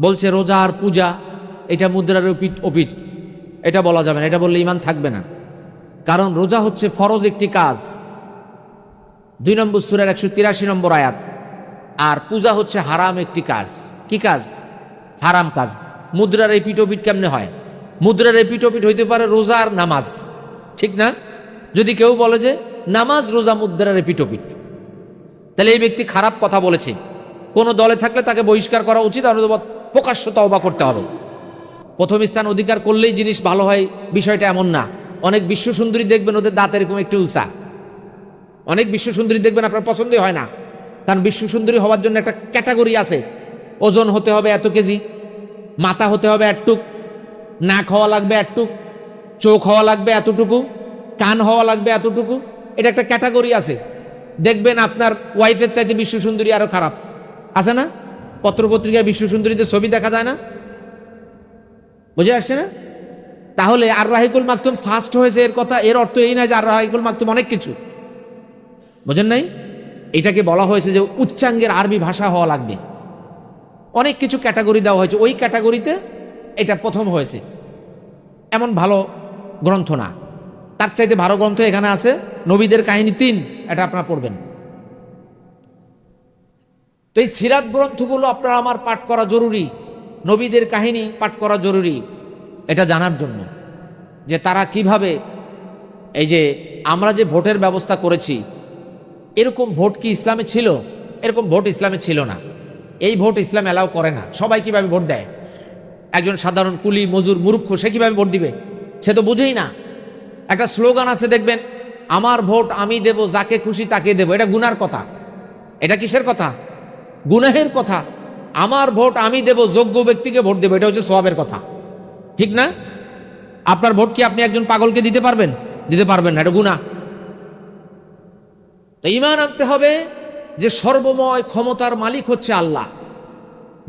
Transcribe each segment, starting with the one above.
বলছে রোজা আর পূজা, এটা মুদ্রার অপিত অপিত এটা বলা যাবে না, এটা বললে ইমান থাকবে না। কারণ রোজা হচ্ছে ফরজ একটি কাজ। দুই নম্বর সুরের একশো তিরাশি নম্বর আয়াত। আর পূজা হচ্ছে হারাম একটি কাজ। কি কাজ? হারাম কাজ। মুদ্রার এই পিটোপিট কেমনে হয়? মুদ্রার এই পিটোপিট হইতে পারে রোজা আর নামাজ। ঠিক না? যদি কেউ বলে যে নামাজ, রোজা, মুদ্রার এই পিটোপিট তাহলে এই ব্যক্তি খারাপ কথা বলেছে। কোনো দলে থাকলে তাকে বহিষ্কার করা উচিত আর প্রকাশ্য তওবা করতে হবে। প্রথম স্থান অধিকার করলেই জিনিস ভালো হয়, বিষয়টা এমন না। অনেক বিশ্ব সুন্দরী দেখবেন ওদের দাঁত এরকম একটু উঁচা অনেক বিশ্ব সুন্দরী দেখবেন আপনার পছন্দই হয় না। কারণ বিশ্ব সুন্দরী হওয়ার জন্য একটা ক্যাটাগরি আছে। ওজন হতে হবে এত কেজি, মাথা হতে হবে একটুক নাক হওয়া লাগবে একটুক চোখ হওয়া লাগবে এতটুকু, কান হওয়া লাগবে এতটুকু, এটা একটা ক্যাটাগরি আছে। দেখবেন আপনার ওয়াইফের চাইতে বিশ্ব সুন্দরী আরও খারাপ। আছে না? পত্রপত্রিকায় বিশ্ব সুন্দরীদের ছবি দেখা যায় না? বুঝে আসছে না? তাহলে আর রাহিকুল মাকতুম ফার্স্ট হয়েছে এর কথা, এর অর্থ এই নয় যে আর রাহিকুল মাকতুম অনেক কিছু। বোঝেন নাই? এটাকে বলা হয়েছে যে উচ্চাঙ্গের আরবি ভাষা হওয়া লাগবে। অনেক কিছু ক্যাটাগরি দেওয়া হয়েছে, ওই ক্যাটাগরিতে এটা প্রথম হয়েছে। এমন ভালো গ্রন্থ না। তার চাইতে ভালো গ্রন্থ এখানে আছে, নবীদের কাহিনী তিন, এটা আপনারা পড়বেন। তো এই সিরাত গ্রন্থগুলো আপনার আমার পাঠ করা জরুরি, নবীদের কাহিনী পাঠ করা জরুরি, এটা জানার জন্য যে তারা কীভাবে এই যে আমরা যে ভোটের ব্যবস্থা করেছি, এরকম ভোট কি ইসলামে ছিল? এরকম ভোট ইসলামে ছিল না। এই ভোট ইসলাম অ্যালাউ করে না। সবাই কীভাবে ভোট দেয়? একজন সাধারণ কুলি, মজুর, মূর্খ, সে কীভাবে ভোট দিবে? সে তো বুঝেই না। একটা স্লোগান আছে, দেখবেন, আমার ভোট আমি দেব, যাকে খুশি তাকে দেব। এটা গুনার কথা। এটা কিসের কথা? গুনাহের কথা, আমার ভোট আমি দেব, যোগ্য ব্যক্তিকে ভোট দেবো, এটা হচ্ছে সোয়াবের কথা। ঠিক না? আপনার ভোট কি আপনি একজন পাগলকে দিতে পারবেন? দিতে পারবেন না, এটা গুণা তো ইমান আনতে হবে যে সর্বময় ক্ষমতার মালিক হচ্ছে আল্লাহ।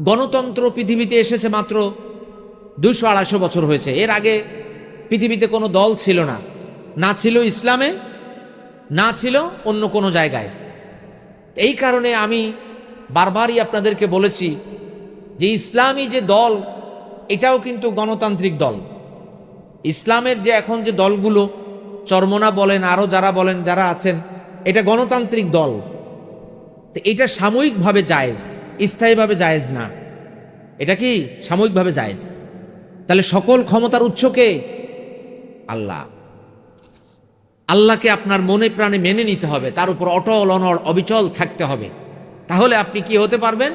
গণতন্ত্র পৃথিবীতে এসেছে মাত্র দুশো আড়াইশো বছর হয়েছে। এর আগে পৃথিবীতে কোনো দল ছিল না। না ছিল ইসলামে, না ছিল অন্য কোনো জায়গায়। এই কারণে আমি বারবারই আপনাদেরকে বলেছি যে ইসলামী যে দল, এটাও কিন্তু গণতান্ত্রিক দল। ইসলামের যে এখন যে দলগুলো, চরমনা বলেন আরও যারা বলেন, যারা আছেন, এটা গণতান্ত্রিক দল। তো এটা সাময়িকভাবে জায়েজ, স্থায়ীভাবে জায়েজ না। এটা কি সাময়িকভাবে জায়েজ? তাহলে সকল ক্ষমতার উৎসকে আল্লাহ। আল্লাহকে আপনার মনে প্রাণে মেনে নিতে হবে, তার উপর অটল, অনড়, অবিচল থাকতে হবে। তাহলে আপনি কি হতে পারবেন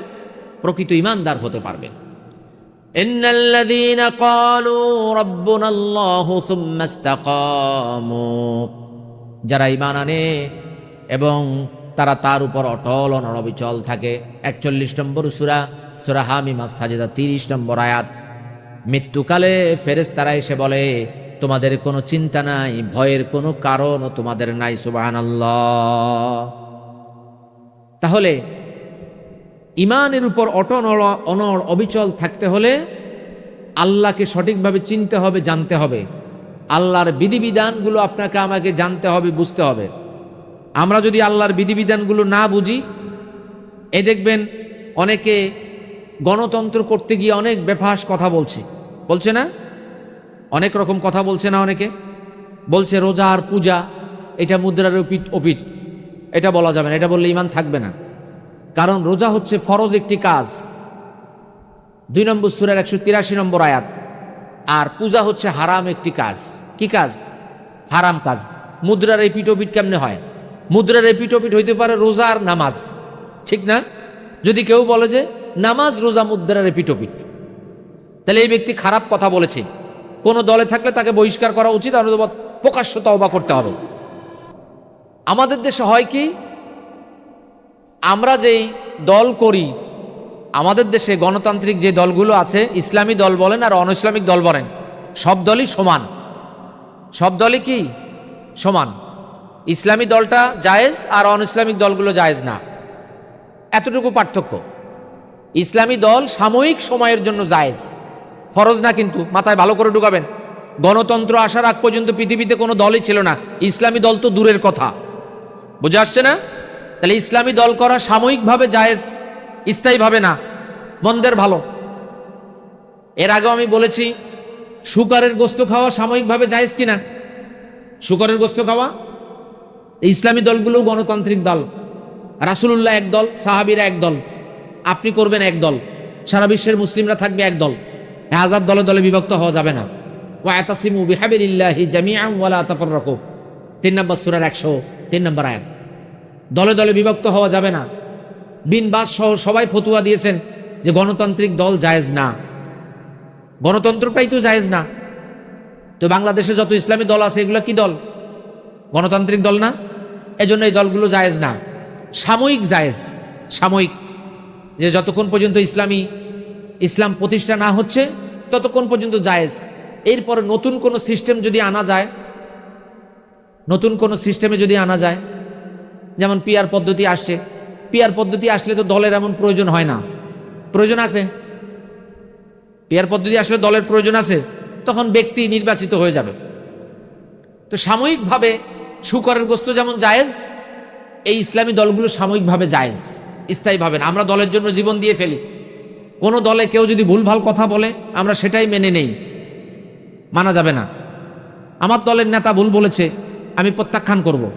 প্রকৃত ইমানদার হতে পারবেন إن الذين قالوا ربنا الله ثم استقاموا যারা ইমান আনে এবং তারা তার উপর অটল অনড় অবিচল থাকে একচল্লিশ নম্বর সুরা সুরা হামিমা সাজেদা তিরিশ নম্বর আয়াত মৃত্যুকালে ফেরেস তারা এসে বলে তোমাদের কোনো চিন্তা নাই ভয়ের কোনো কারণ তোমাদের নাই সুবাহান তাহলে ইমানের উপর অটনল অনড় অবিচল থাকতে হলে আল্লাহকে সঠিকভাবে চিনতে হবে, জানতে হবে। আল্লাহর বিধিবিধানগুলো আপনাকে আমাকে জানতে হবে, বুঝতে হবে। আমরা যদি আল্লাহর বিধিবিধানগুলো না বুঝি, এ দেখবেন অনেকে গণতন্ত্র করতে গিয়ে অনেক বেফাস কথা বলছে। বলছে না? অনেক রকম কথা বলছে না অনেকে? বলছে রোজা আর পূজা, এটা মুদ্রার অপিত অপিত। এটা বলা যাবে না, এটা বললে ইমান থাকবে না। কারণ রোজা হচ্ছে ফরজ একটি কাজ। দুই নম্বর সুরের একশো তিরাশি নম্বর আয়াত। আর পূজা হচ্ছে হারাম একটি কাজ। কি কাজ? হারাম কাজ। মুদ্রার এই পিটোপিট কেমনে হয়? মুদ্রার এই পিটোপিট হইতে পারে রোজা আর নামাজ। ঠিক না? যদি কেউ বলে যে নামাজ, রোজা, মুদ্রার এই পিটোপিট তাহলে এই ব্যক্তি খারাপ কথা বলেছে। কোনো দলে থাকলে তাকে বহিষ্কার করা উচিত আর প্রকাশ্য তওবা করতে হবে। আমাদের দেশে হয় কি? আমরা যেই দল করি, আমাদের দেশে গণতান্ত্রিক যে দলগুলো আছে, ইসলামী দল বলেন আর অন ইসলামিক দল বলেন, সব দলই সমান। সব দলই কি? সমান। ইসলামী দলটা জায়েজ আর অন ইসলামিক দলগুলো জায়েজ না। এতটুকু পার্থক্য। ইসলামী দল সাময়িক সময়ের জন্য জায়েজ। ফরজ না কিন্তু, মাথায় ভালো করে ঢুকাবেন। গণতন্ত্র আসার আগ পর্যন্ত পৃথিবীতে কোনো দলই ছিল না। ইসলামী দল তো দূরের কথা। বুঝে আসছে না? তাহলে ইসলামী দল করা সাময়িকভাবে জায়েজ, স্থায়ীভাবে না। মন্দের ভালো। এর আগেও আমি বলেছি শুকারের গোস্ত খাওয়া সাময়িকভাবে জায়েজ কিনা? শুকরের গোস্ত খাওয়া? ইসলামী দলগুলো গণতান্ত্রিক দল। রাসুলুল্লাহ এক দল, সাহাবিরা এক দল। আপনি করবেন এক দল। সারা বিশ্বের মুসলিমরা থাকবে এক দল। হাজার দলে দলে বিভক্ত হওয়া যাবে না। ওয়াতাসিমু বিহাবিল্লাহি জামিআন ওয়ালা তাফাররাকু। তিন নম্বর সূরার একশো, তিন নম্বর আয়াত। দলে দলে বিভক্ত হওয়া যাবে না। বিন বাস সহ সবাই ফতুয়া দিয়েছেন যে গণতান্ত্রিক দল জায়েজ না। গণতন্ত্রটাই তো জায়েজ না। তো বাংলাদেশে যত ইসলামী দল আছে, এগুলো কি দল? গণতান্ত্রিক দল না? এজন্য এই দলগুলো জায়েজ না। সাময়িক জায়েজ, সাময়িক। যে যতক্ষণ পর্যন্ত ইসলামী, ইসলাম প্রতিষ্ঠা না হচ্ছে, ততক্ষণ পর্যন্ত জায়েজ। এরপরে নতুন কোনো সিস্টেম যদি আনা যায়, নতুন কোনো সিস্টেমে যদি আনা যায় যেমন পিয়ার পদ্ধতি আসছে। পিয়ার পদ্ধতি আসলে তো দলের এমন প্রয়োজন হয় না। প্রয়োজন আছে? পিয়ার পদ্ধতি আসলে দলের প্রয়োজন আছে, তখন ব্যক্তি নির্বাচিত হয়ে যাবে। তো সাময়িকভাবে শুকরের গোস্ত যেমন জায়েজ, এই ইসলামী দলগুলো সাময়িকভাবে জায়েজ স্থায়ীভাবে না। আমরা দলের জন্য জীবন দিয়ে ফেলি। কোনো দলে কেউ যদি ভুলভাল কথা বলে, আমরা সেটাই মেনে নেই। মানা যাবে না। আমার দলের নেতা ভুল বলেছে, আমি প্রত্যাখ্যান করব।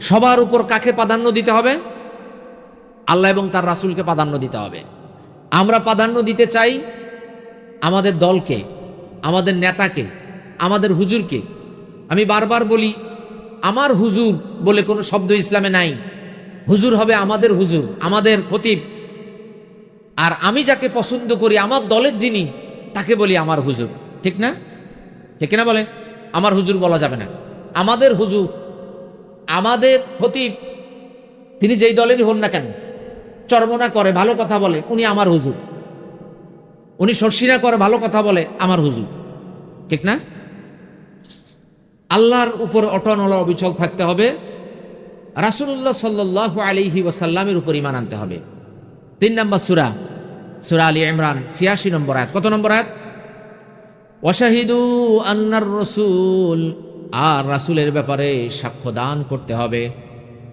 সবার উপর কাকে প্রাধান্য দিতে হবে? আল্লাহ এবং তার রাসূলকে প্রাধান্য দিতে হবে। আমরা প্রাধান্য দিতে চাই আমাদের দলকে, আমাদের নেতাকে, আমাদের হুজুরকে। আমি বারবার বলি, আমার হুজুর বলে কোনো শব্দ ইসলামে নাই। হুজুর হবে আমাদের হুজুর, আমাদের খতিব। আর আমি যাকে পছন্দ করি, আমার দলের যিনি, তাকে বলি আমার হুজুর। ঠিক না? ঠিক না বলে আমার হুজুর বলা যাবে না। আমাদের হুজুর আমাদের খতিব তিনি যেই দলেরই হন না কেন, চর্মনা করে, ভালো কথা বলে, উনি আমার হুজুর। উনি সর্ষিনা করে, ভালো কথা বলে, আমার হুজুর। ঠিক না? আল্লাহর উপর অটনল অবিচল থাকতে হবে। রাসুল্লাহ সাল্লাহ আলিহি ওয়াসাল্লামের উপর ইমান আনতে হবে। তিন নম্বর সুরা সুরা আলী ইমরান, ছিয়াশি নম্বর আয়াত। কত নম্বর আয়াত? ওয়াশাহিদু আন্নার রসুল আর রাসুলের ব্যাপারে সাক্ষ্য দান করতে হবে।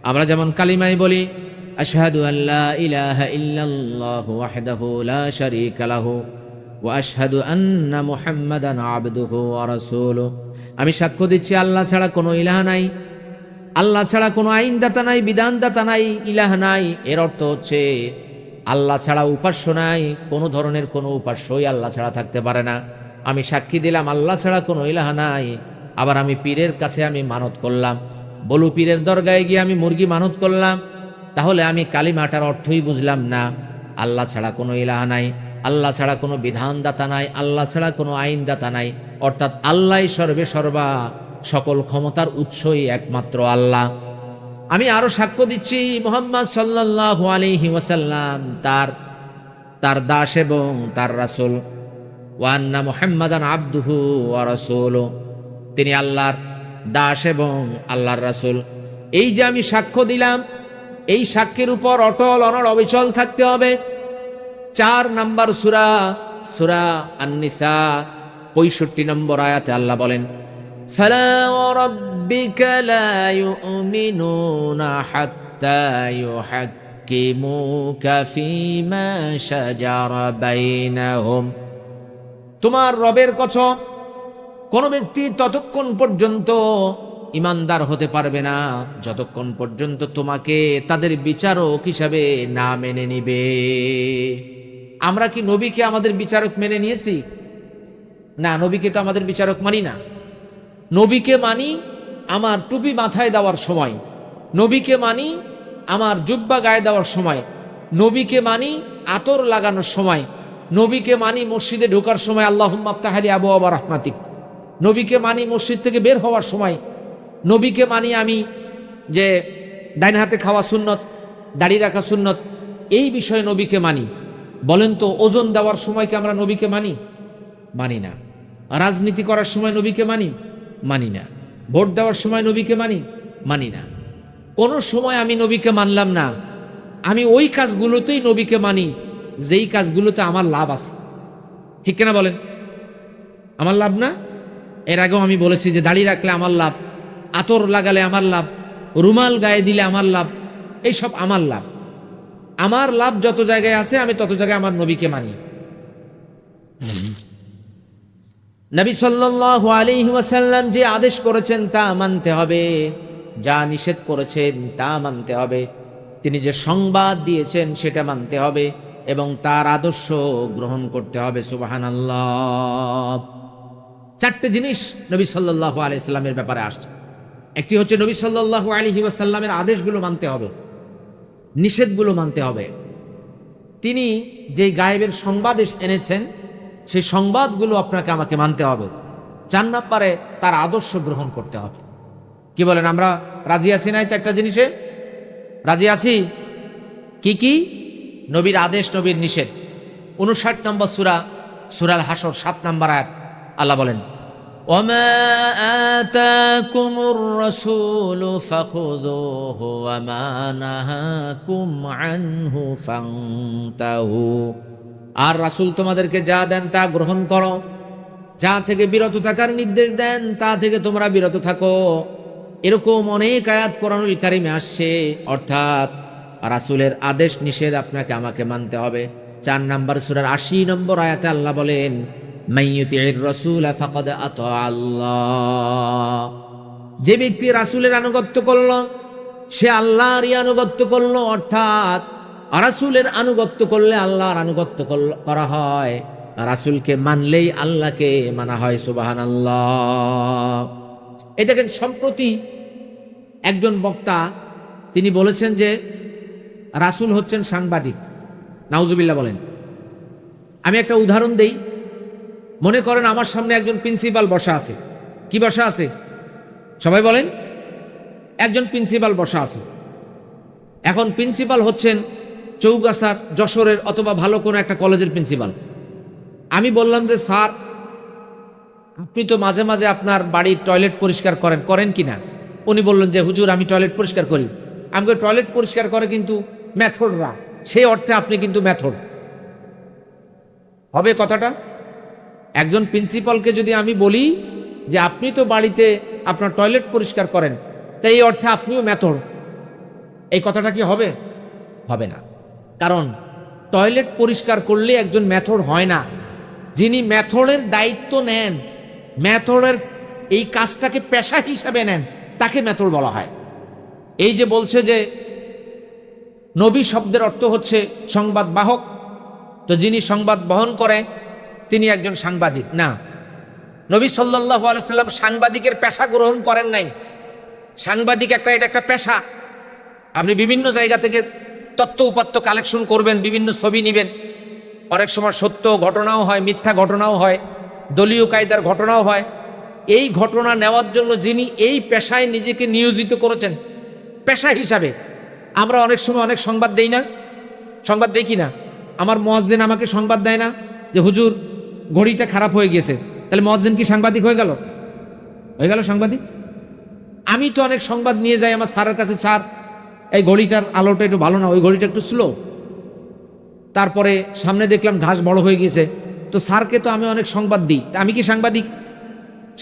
আমরা যেমন কালিমাই বলি আল্লাহ ওয়া আমি সাক্ষ্য দিচ্ছি, আল্লাহ ছাড়া কোনো ইলাহ নাই। আল্লাহ ছাড়া কোনো আইনদাতা নাই, বিধানদাতা নাই, ইলাহ নাই। এর অর্থ হচ্ছে, আল্লাহ ছাড়া উপাস্য নাই, কোনো ধরনের কোনো উপাস্যই আল্লাহ ছাড়া থাকতে পারে না। আমি সাক্ষী দিলাম, আল্লাহ ছাড়া কোনো ইলাহ নাই। আবার আমি পীরের কাছে আমি মানত করলাম। বলু, পীরের দরগায় গিয়ে আমি মুরগি মানত করলাম। তাহলে আমি কালিমাটার অর্থই বুঝলাম না। আল্লাহ ছাড়া কোনো ইলাহ নাই, আল্লাহ ছাড়া কোনো বিধানদাতা নাই, আল্লাহ ছাড়া কোনো আইনদাতা নাই। অর্থাৎ আল্লাহ সর্বে সর্বা, সকল ক্ষমতার উৎসই একমাত্র আল্লাহ। আমি আরও সাক্ষ্য দিচ্ছি, মোহাম্মদ সাল্লাহ আলহি ওয়াসাল্লাম, তার তার দাস এবং তার রাসুল। ওয়ান্না মোহাম্মদান আব্দুহু ওয়া রাসূল তিনি আল্লাহর দাস এবং আল্লাহর রাসূল এই যে আমি সাক্ষ্য দিলাম এই সাক্ষ্যের উপর অটল অনড় অবিচল থাকতে হবে চার নাম্বার সুরা সুরা আন্নিসা পঁয়ষট্টি নম্বর আয়াতে আল্লাহ বলেন فلا وربك لا يؤمنون حتى يحكموك فيما شجر بينهم তোমার রবের কসম কোন ব্যক্তি ততক্ষণ পর্যন্ত ইমানদার হতে পারবে না। যতক্ষণ পর্যন্ত তোমাকে তাদের বিচারক হিসাবে না মেনে নিবে। আমরা কি নবীকে আমাদের বিচারক মেনে নিয়েছি? না, নবীকে তো আমাদের বিচারক মানি না। নবীকে মানি আমার টুপি মাথায় দেওয়ার সময়। নবীকে মানি আমার জুব্বা গায়ে দেওয়ার সময়। নবীকে মানি আতর লাগানোর সময়। নবীকে মানি মসজিদে ঢোকার সময় আল্লাহ তাহালি আবু আবা রহমাতিক। নবীকে মানি মসজিদ থেকে বের হওয়ার সময়, নবীকে মানি আমি যে ডাইন হাতে খাওয়া সুন্নত, দাড়ি রাখা সুন্নত, এই বিষয়ে নবীকে মানি। বলেন তো, ওজন দেওয়ার সময় কি আমরা নবীকে মানি? মানি না। রাজনীতি করার সময় নবীকে মানি? মানি না। ভোট দেওয়ার সময় নবীকে মানি? মানি না। কোনো সময় আমি নবীকে মানলাম না। আমি ওই কাজগুলোতেই নবীকে মানি, যেই কাজগুলোতে আমার লাভ আছে। ঠিক কিনা বলেন? আমার লাভ না? এর আগেও আমি বলেছি যে দাড়ি রাখলে আমার লাভ, আতর লাগালে আমার লাভ, রুমাল গায়ে দিলে আমার লাভ, এইসব আমার লাভ। আমার লাভ যত জায়গায় আছে, আমি তত জায়গায় আমার নবীকে মানি। নবী সাল্লাল্লাহু আলাইহি ওয়াসাল্লাম যে আদেশ করেছেন, তা মানতে হবে। যা নিষেধ করেছেন, তা মানতে হবে। তিনি যে সংবাদ দিয়েছেন, সেটা মানতে হবে এবং তার আদর্শ গ্রহণ করতে হবে, সুবহানাল্লাহ। চারটে জিনিস নবী সাল্লাল্লাহু আলাইহি সাল্লামের ব্যাপারে আসছে। একটি হচ্ছে নবী সাল্লাল্লাহু আলাইহি ওয়াসাল্লামের আদেশগুলো মানতে হবে, নিষেধগুলো মানতে হবে। তিনি যেই গায়েবের সংবাদ এনেছেন, সেই সংবাদগুলো আপনাকে আমাকে মানতে হবে। চার নাম্বারে তার আদর্শ গ্রহণ করতে হবে। কি বলেন, আমরা রাজি আছি না চারটা জিনিসে? রাজি আছি? কি কি? নবীর আদেশ, নবীর নিষেধ। উনষাট নম্বর সুরা, সুরাল হাসর সাত নম্বর আয়াত। আল্লাহ বলেন وما آتاكم الرسول فخذوه وما نهاكم عنه فانتهوا আর রাসূল তোমাদেরকে যা দেন তা গ্রহণ করো যা থেকে বিরত থাকার নির্দেশ দেন তা থেকে তোমরা বিরত থাকো এরকম অনেক আয়াত কোরআনুল কারিমে আসছে অর্থাৎ রাসূলের আদেশ নিষেধ আপনাকে আমাকে মানতে হবে চার নাম্বার সূরার আশি নম্বর আয়াতে আল্লাহ বলেন আল্লাহ। যে ব্যক্তি রাসূলের আনুগত্য করল, সে আল্লাহরই আনুগত্য করল, অর্থাৎ রাসূলের আনুগত্য করলে আল্লাহর আনুগত্য করা হয়। রাসূলকে মানলেই আল্লাহকে মানা হয়, সুবহানাল্লাহ। এই দেখেন, সম্প্রতি একজন বক্তা, তিনি বলেছেন যে রাসূল হচ্ছেন সাংবাদিক। নাউজুবিল্লাহ বলেন। আমি একটা উদাহরণ দেই। মনে করেন আমার সামনে একজন প্রিন্সিপাল বসা আছে। কি বসা আছে? সবাই বলেন। একজন প্রিন্সিপাল বসা আছে। এখন প্রিন্সিপাল হচ্ছেন চৌগাছার যশোরের অথবা ভালো কোনো একটা কলেজের প্রিন্সিপাল। আমি বললাম যে, স্যার, আপনি তো মাঝে মাঝে আপনার বাড়ির টয়লেট পরিষ্কার করেন করেন কি না? উনি বললেন যে, হুজুর, আমি টয়লেট পরিষ্কার করি। আমাকে টয়লেট পরিষ্কার করে কিন্তু ম্যাথডরা সেই অর্থে আপনি কিন্তু ম্যাথড হবে কথাটা? একজন প্রিন্সিপালকে যদি আমি বলি যে আপনি তো বাড়িতে আপনার টয়লেট পরিষ্কার করেন তাই এই অর্থে আপনিও ম্যাথড এই কথাটা কি হবে? হবে না। কারণ টয়লেট পরিষ্কার করলে একজন ম্যাথড হয় না। যিনি ম্যাথডের দায়িত্ব নেন ম্যাথডের এই কাজটাকে পেশা হিসাবে নেন, তাকে ম্যাথড বলা হয়। এই যে বলছে যে নবী শব্দের অর্থ হচ্ছে সংবাদ বাহক, তো যিনি সংবাদ বহন করে তিনি একজন সাংবাদিক। না। নবী সাল্লাহ আলাইসাল্লাম সাংবাদিকের পেশা গ্রহণ করেন নাই। সাংবাদিক একটা, এটা একটা পেশা। আপনি বিভিন্ন জায়গা থেকে তত্ত্ব উপাত্ত কালেকশন করবেন, বিভিন্ন ছবি নেবেন। অনেক সময় সত্য ঘটনাও হয়, মিথ্যা ঘটনাও হয়, দলীয় কায়দার ঘটনাও হয়। এই ঘটনা নেওয়ার জন্য যিনি এই পেশায় নিজেকে নিয়োজিত করেছেন, পেশা হিসাবে, আমরা অনেক সময় অনেক সংবাদ দেই না। সংবাদ দেখি না। আমার মহাজদিন আমাকে সংবাদ দেয় না যে, হুজুর ঘড়িটা খারাপ হয়ে গেছে তাহলে মহাজদিন কি সাংবাদিক হয়ে গেল? হয়ে গেল সাংবাদিক? আমি তো অনেক সংবাদ নিয়ে যাই, আমার স্যারের কাছে, স্যার, এই ঘড়িটার আলোটা একটু ভালো না, ওই ঘড়িটা একটু স্লো তারপরে সামনে দেখলাম ঘাস বড় হয়ে গেছে তো স্যারকে তো আমি অনেক সংবাদ দিই। আমি কি সাংবাদিক?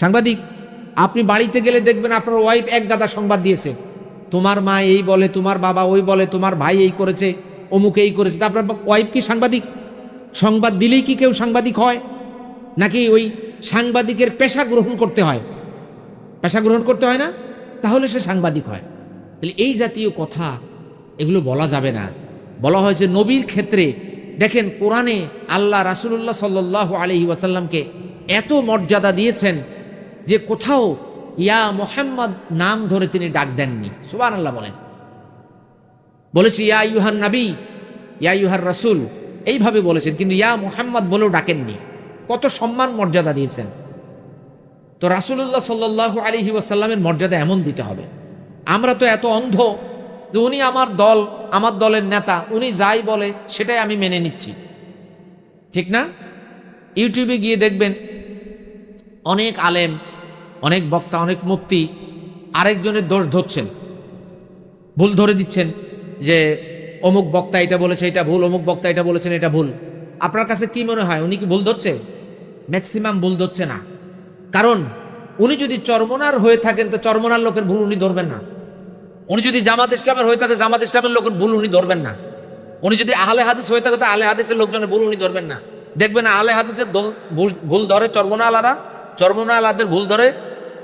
সাংবাদিক, আপনি বাড়িতে গেলে দেখবেন আপনার ওয়াইফ এক গাদা সংবাদ দিয়েছে। তোমার মা এই বলে, তোমার বাবা ওই বলে, তোমার ভাই এই করেছে, অমুক এই করেছে। তা আপনার ওয়াইফ কি সাংবাদিক? সংবাদ দিলেই কি কেউ সাংবাদিক হয়? নাকি ওই সাংবাদিকের পেশা গ্রহণ করতে হয়? পেশা গ্রহণ করতে হয় না? তাহলে সে সাংবাদিক হয়। তাহলে এই জাতীয় কথা, এগুলো বলা যাবে না। বলা হয়েছে নবীর ক্ষেত্রে, দেখেন কোরআনে আল্লাহ রাসুলুল্লাহ সাল্লাহ আলহি ওয়াসাল্লামকে এত মর্যাদা দিয়েছেন যে কোথাও ইয়া মোহাম্মদ নাম ধরে তিনি ডাক দেননি। সুবান আল্লাহ বলেন। বলেছি, ইয়া ইউহান নাবি, ইয়া ইউহার রাসুল। এইভাবে বলেছেন, কিন্তু ইয়া মোহাম্মদ বলেও ডাকেননি। কত সম্মান মর্যাদা দিয়েছেন। তো রাসুলুল্লাহ সাল্লাহ আলহি ওয়াসাল্লামের মর্যাদা এমন দিতে হবে। আমরা তো এত অন্ধ যে উনি আমার দল, আমার দলের নেতা, উনি যাই বলে সেটাই আমি মেনে নিচ্ছি। ঠিক না? ইউটিউবে গিয়ে দেখবেন অনেক আলেম, অনেক বক্তা, অনেক মুক্তি আরেকজনের দোষ ধরছেন। ভুল ধরে দিচ্ছেন যে অমুক বক্তা এটা বলেছে, এটা ভুল, অমুক বক্তা এটা বলেছেন, এটা ভুল। আপনার কাছে কি মনে হয়? উনি কি ভুল ধরছে? ম্যাক্সিমাম ভুল ধরছে না। কারণ উনি যদি চরমনার হয়ে থাকেন, তো চরমনার লোকের ভুল উনি ধরবেন না। উনি যদি জামাত ইসলামের হয়ে থাকে, জামাত ইসলামের লোকের ভুল উনি ধরবেন না। উনি যদি আহলে হাদিস হয়ে থাকে, তো আহলে হাদিসের লোকজনের ভুল উনি ধরবেন না। দেখবেন আহলে হাদিসের ভুল- ধরে চরমনা আলারা চরমনা আলাদের ভুল ধরে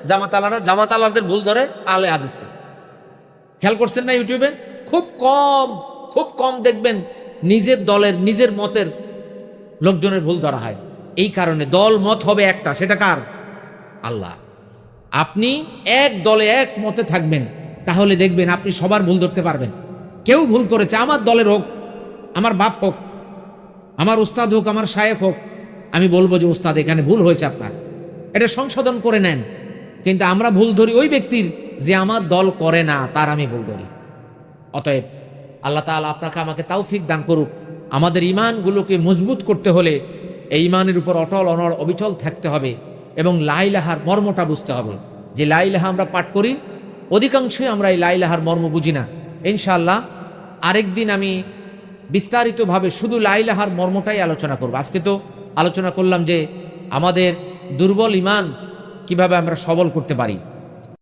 জামাত আলারা জামাত আলাদের ভুল ধরে আলে হাদিসে খেয়াল করছেন না ইউটিউবে? খুব কম খুব কম দেখবেন নিজের দলের, নিজের মতের লোকজনের ভুল ধরা হয়। এই কারণে দল মত হবে একটা, সেটা কার? আল্লাহ। আপনি এক দলে এক মতে থাকবেন, তাহলে দেখবেন আপনি সবার ভুল ধরতে পারবেন। কেউ ভুল করেছে, আমার দলের হোক, আমার বাপ হোক, আমার উস্তাদ হোক, আমার শায়েক হোক, আমি বলব যে উস্তাদ, এখানে ভুল হয়েছে আপনার। এটা সংশোধন করে নেন। কিন্তু আমরা ভুল ধরি ওই ব্যক্তির যে আমার দল করে না, তার আমি ভুল ধরি। অতএব আল্লাহ তাআলা আপনাকে আমাকে তৌফিক দান করুক। আমাদের ইমানগুলোকে মজবুত করতে হলে এই ইমানের উপর অটল অনড় অবিচল থাকতে হবে এবং লাইলাহার মর্মটা বুঝতে হবে যে লাইলাহা আমরা পাঠ করি, অধিকাংশই আমরা এই লাইলাহার মর্ম বুঝি না। ইনশাআল্লাহ, আরেকদিন আমি বিস্তারিতভাবে শুধু লাইলাহার মর্মটাই আলোচনা করব। আজকে তো আলোচনা করলাম যে আমাদের দুর্বল ইমান কীভাবে আমরা সবল করতে পারি।